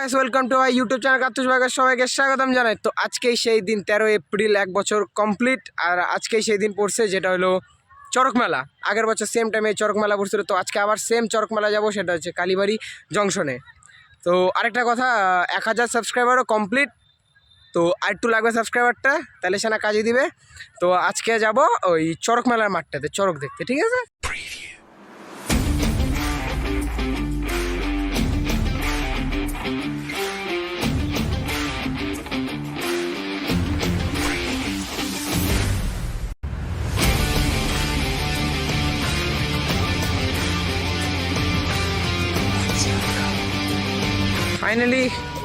Guys welcome to my YouTube channel কাতুস বাগের সবাইকে স্বাগতম জানাই। তো আজকেই সেই দিন তেরো এপ্রিল, এক বছর কমপ্লিট আর আজকেই সেই দিন পড়ছে, যেটা হলো চরক মেলা আগের বছর সেম টাইমে চরক মেলা পড়ছিল, তো আজকে আবার সেম চরক মেলা যাব, সেটা হচ্ছে কালীবাড়ি জংশনে তো আরেকটা কথা, এক হাজার সাবস্ক্রাইবারও কমপ্লিট তো আর একটু লাগবে সাবস্ক্রাইবারটা তাহলে সেনা কাজে দিবে। তো আজকে যাব ওই চরক মেলার মাঠটাতে, চরক দেখতে, ঠিক আছে? ফাইনালি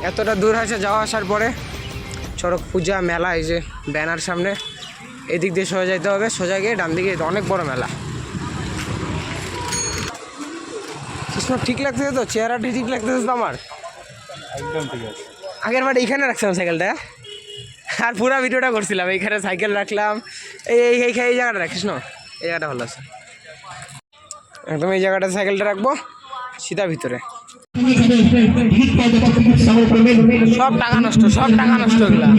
এতটা দূর আছে যাওয়া আসার পরে। চড়ক পূজা মেলা এই যে ব্যানার সামনে। এদিক দিয়ে সোজা যেতে হবে সোজা গিয়ে ডান দিকে অনেক বড় মেলা। কৃষ্ণ ঠিক লাগতেছে তো? চেহারাটি ঠিক লাগতেছে তো আমার? একদম ঠিক আছে। আগের বার এইখানে রাখছিলাম সাইকেলটা আর পুরো ভিডিওটা করছিলাম এইখানে সাইকেল রাখলাম। এই এই এই এই জায়গাটা রাখিস না এই জায়গাটা ভালো আছে। একদম এই জায়গাটা সাইকেলটা রাখব সিধা ভিতরে। সব টাকা নষ্ট সব টাকা নষ্ট এগুলা।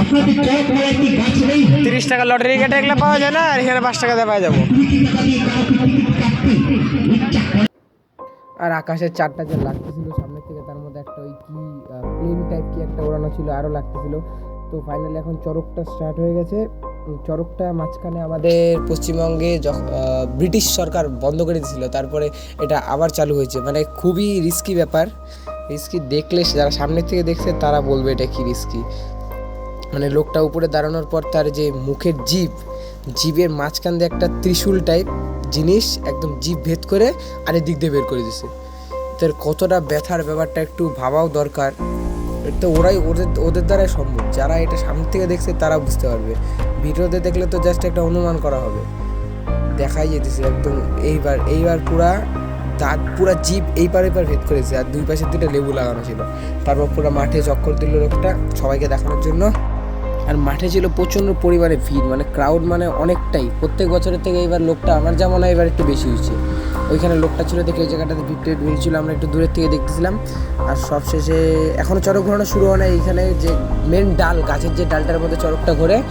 আপনাদের চক মেলায় কি গাছ নেই। তিরিশ টাকা লটারি কেটে এগুলো পাওয়া যায় না আর এখানে পাঁচ টাকাতে পাওয়া যাব। আর আকাশের চারটা যে লাগতেছিল সামনের থেকে তার মধ্যে একটা ওই কি প্লেন টাইপ কি একটা ওড়ানো ছিল আরও লাগতেছিল। তো ফাইনালি এখন চরকটা স্টার্ট হয়ে গেছে। উম, চরকটা মাঝখানে আমাদের পশ্চিমবঙ্গে ব্রিটিশ সরকার বন্ধ করে দিয়েছিল তারপরে এটা আবার চালু হয়েছে। মানে খুবই রিস্কি ব্যাপার। রিস্কি দেখলে যারা সামনের থেকে দেখছে তারা বলবে এটা কি রিস্কি মানে লোকটা উপরে দাঁড়ানোর পর তার যে মুখের জিভ জিভের মাঝখান দিয়ে একটা ত্রিশূল টাইপ জিনিস একদম জিভ ভেদ করে আরেক দিক দিয়ে বের করে দিছে তার কতটা ব্যথার ব্যাপারটা একটু ভাবাও দরকার। এটা ওরাই ওদের ওদের দ্বারাই সম্ভব। যারা এটা সামনে থেকে দেখছে তারা বুঝতে পারবে। ভিডিওতে দেখলে তো জাস্ট একটা অনুমান করা হবে। দেখাই যেতেছে একদম এইবার এইবার পুরা দাঁত, পুরা জিপ এই পার এপার ভেদ করেছে আর দুই পাশে দুটো লেবু লাগানো ছিল। তারপর পুরো মাঠে চক্কর দিল লোকটা সবাইকে দেখানোর জন্য। আর মাঠে ছিল প্রচণ্ড পরিমাণে ভিড় মানে ক্রাউড মানে অনেকটাই। প্রত্যেক বছরের থেকে এইবার লোকটা আমার যেমন মনে এবার একটু বেশি হয়েছে। ওইখানে লোকটা ছিল দেখে ওই জায়গাটাতে ভিড় ভিড় ছিল আমরা একটু দূরের থেকে দেখতেছিলাম। আর সবশেষে এখনও চড়ক ঘোরানো শুরু হয় না এইখানে যে মেন ডাল, গাছের যে ডালটার মধ্যে চড়কটা ঘোরে,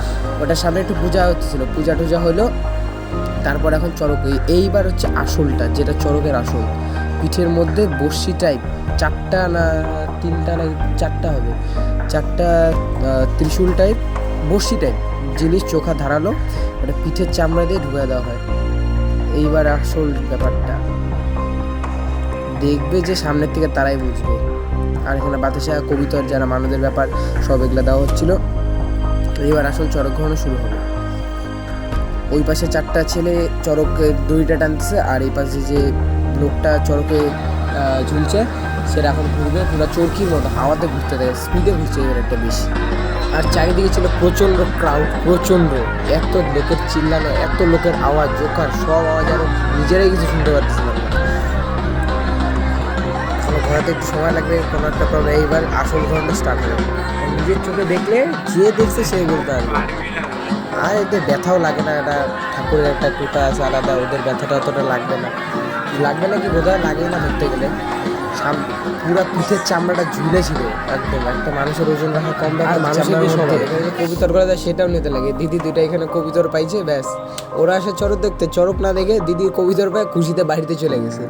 ওটার সামনে একটু পূজা হচ্ছিল। পূজা টুজা হলো তারপর এখন চড়ক, এই- এইবার হচ্ছে আসলটা, যেটা চড়কের আসল। পিঠের মধ্যে বর্ষি টাইপ চারটা না তিনটা না, চারটা হবে। চারটা ত্রিশূল টাইপ বর্ষি টাইপ জিনিস চোখা ধারালো, ওটা পিঠের চামড়া দিয়ে ঢুকে দেওয়া হয়। এইবার আসল ব্যাপারটা। দেখবে যে সামনের থেকে তারাই বুঝবে। আর এখানে বাতাসা কবিতার যারা মানুষের ব্যাপার সব এগুলো দেওয়া হচ্ছিল। এইবার আসল চড়ক ঘোরানো শুরু হবে। ওই পাশে চারটা ছেলে চড়কে দড়িটা টানতেছে আর এই পাশে যে লোকটা আহ, ঝুলছে সেটা এখন ঘুরবে। পুরো চরকির মতো হাওয়াতে ঘুরতে দেয় স্পিডে ঘুরছে এবার একটা বেশি। আর চারিদিকে ছিল প্রচণ্ড ক্রাউড প্রচণ্ড। এত লোকের চিল্লানো, এত লোকের আওয়াজ, জোকার, সব আওয়াজ আরও নিজেরাই কিছু শুনতে কোনো ঘোরাতে একটু সময় লাগবে, কোনো একটা প্রবলেম এইবার আসল ঘোরানো স্টার্ট হবে। নিজের চোখে দেখলে, যে দেখছে সে বলতে পারবে। আর এতে ব্যথাও লাগে না, এটা ঠাকুরের একটা কৃপা আছে আলাদা, ওদের ব্যথাটা অতটা লাগবে না। লাগবে না কি বোধহয় লাগে না ধরতে গেলে। পুরা পিঠের চামড়াটা ঝুলে ছিল একদম একটা মানুষের ওজন রাখা কম ব্যাপার মানুষের সমান কবিতর করা যায় সেটাও নিতে লাগে। দিদি দুইটা এখানে কবিতর পাইছে ব্যাস। ওরা আসে চড়ক দেখতে চড়ক না দেখে দিদি কবিতর পায় খুশিতে বাড়িতে চলে গেছে।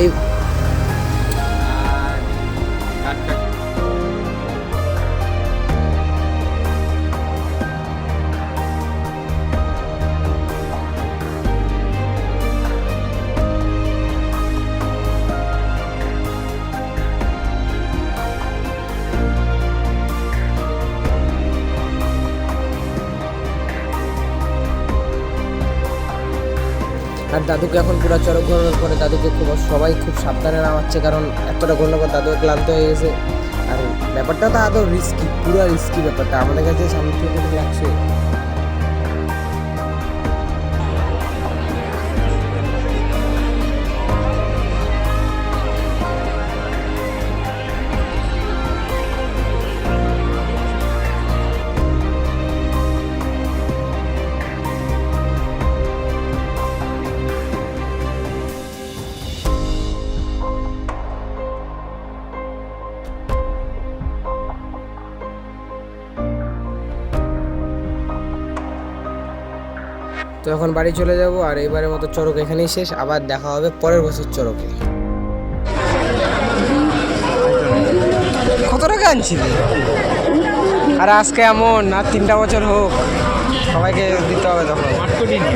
এই আর দাদুকে এখন পুরো চড়ক ঘোরানোর পরে দাদুকে খুব সবাই খুব সাবধানে নামাচ্ছে, কারণ এতটা ঘোরানোর পর দাদু ক্লান্ত হয়ে গেছে। আর ব্যাপারটা তো আদৌ রিস্কি পুরো রিস্কি ব্যাপারটা। আমাদের কাছে সামনে থেকে লাগছে তো এখন বাড়ি চলে যাব আর এবারের মতো চড়ক এখানেই শেষ, আবার দেখা হবে পরের বছর চড়কে। কত টাকা আনছিলি? আর আজকে এমন, আর তিনটা বছর হোক, সবাইকে দিতে হবে তখন। না।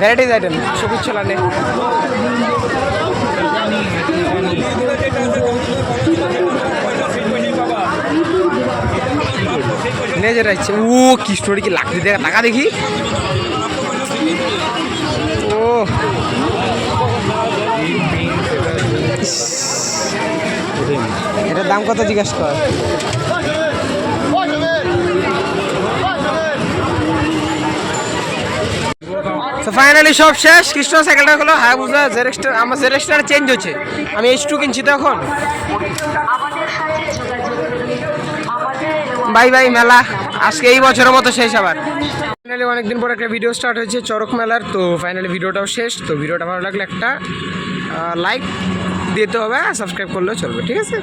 ভ্যারাইটিস আইটেম, সবুজ ছোলা নে নে যেটা ও, কি স্টোরি কি লাকড়ি দেখা, টাকা দেখি। ও। এটার দাম কত জিজ্ঞেস কর। তো ফাইনালি সব শেষ, কৃষ্ণ সাইকেলটা হলো হ্যাঁ বুঝা জেরেক্সটা আমার জেরেক্সটা চেঞ্জ হচ্ছে। আমি এইচ টু কিনছি তো এখন বাই বাই মেলা। আজকে এই বছরের মতো শেষ আবার। ফাইনালি অনেকদিন পর একটা ভিডিও স্টার্ট হয়েছে চরক মেলার, তো ফাইনালি ভিডিওটাও শেষ। তো ভিডিওটা ভালো লাগলে একটা লাইক দিতে হবে সাবস্ক্রাইব করলেও চলবে, ঠিক আছে?